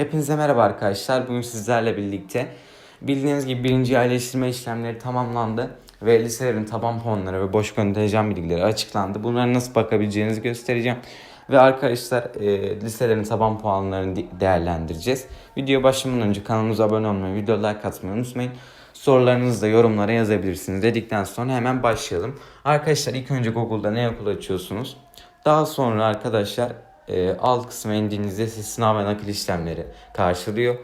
Hepinize merhaba arkadaşlar. Bugün sizlerle birlikte bildiğiniz gibi birinci yerleştirme işlemleri tamamlandı ve liselerin taban puanları ve boş kontenjan bilgileri açıklandı. Bunlara nasıl bakabileceğinizi göstereceğim. Ve arkadaşlar e, liselerin taban puanlarını de- değerlendireceğiz. Video başlamadan önce kanalımıza abone olmayı, video like atmayı unutmayın. Sorularınızı da yorumlara yazabilirsiniz dedikten sonra hemen başlayalım. Arkadaşlar ilk önce Google'da ne okul açıyorsunuz. Daha sonra arkadaşlar e, alt kısma indiğinizde sınav ve nakil işlemleri karşılıyor.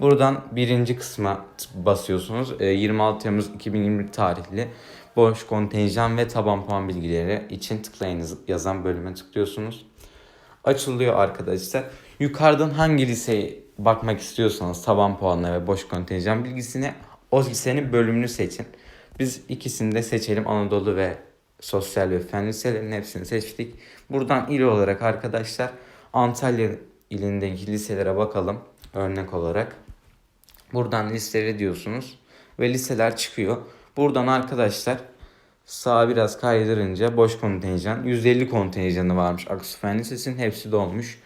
Buradan birinci kısma basıyorsunuz. E, 26 Temmuz 2020 tarihli boş kontenjan ve taban puan bilgileri için tıklayınız yazan bölüme tıklıyorsunuz. Açılıyor arkadaşlar. Yukarıdan hangi liseye bakmak istiyorsanız taban puanına ve boş kontenjan bilgisine o lisenin bölümünü seçin. Biz ikisini de seçelim Anadolu ve sosyal ve fen liselerinin hepsini seçtik. Buradan il olarak arkadaşlar Antalya ilindeki liselere bakalım örnek olarak. Buradan listeleri diyorsunuz ve liseler çıkıyor. Buradan arkadaşlar sağa biraz kaydırınca boş kontenjan 150 kontenjanı varmış Aksu Fen Lisesi'nin hepsi dolmuş.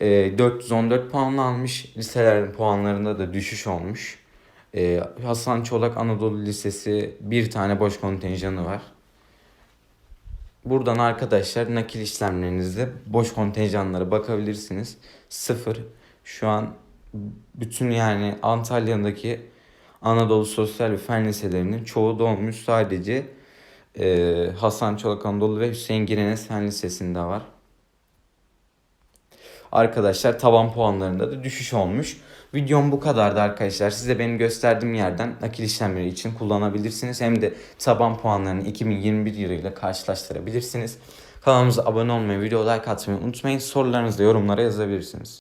Ee, 414 puan almış. Liselerin puanlarında da düşüş olmuş. Ee, Hasan Çolak Anadolu Lisesi bir tane boş kontenjanı var. Buradan arkadaşlar nakil işlemlerinizde boş kontenjanlara bakabilirsiniz. Sıfır. Şu an bütün yani Antalya'daki Anadolu Sosyal ve Fen Liselerinin çoğu dolmuş. Sadece e, Hasan Çolak Anadolu ve Hüseyin Girenes Fen Lisesi'nde var. Arkadaşlar tavan puanlarında da düşüş olmuş. Videom bu kadardı arkadaşlar. Size benim gösterdiğim yerden nakil işlemleri için kullanabilirsiniz. Hem de taban puanlarını 2021 yılıyla karşılaştırabilirsiniz. Kanalımıza abone olmayı, video like atmayı unutmayın. Sorularınızı da yorumlara yazabilirsiniz.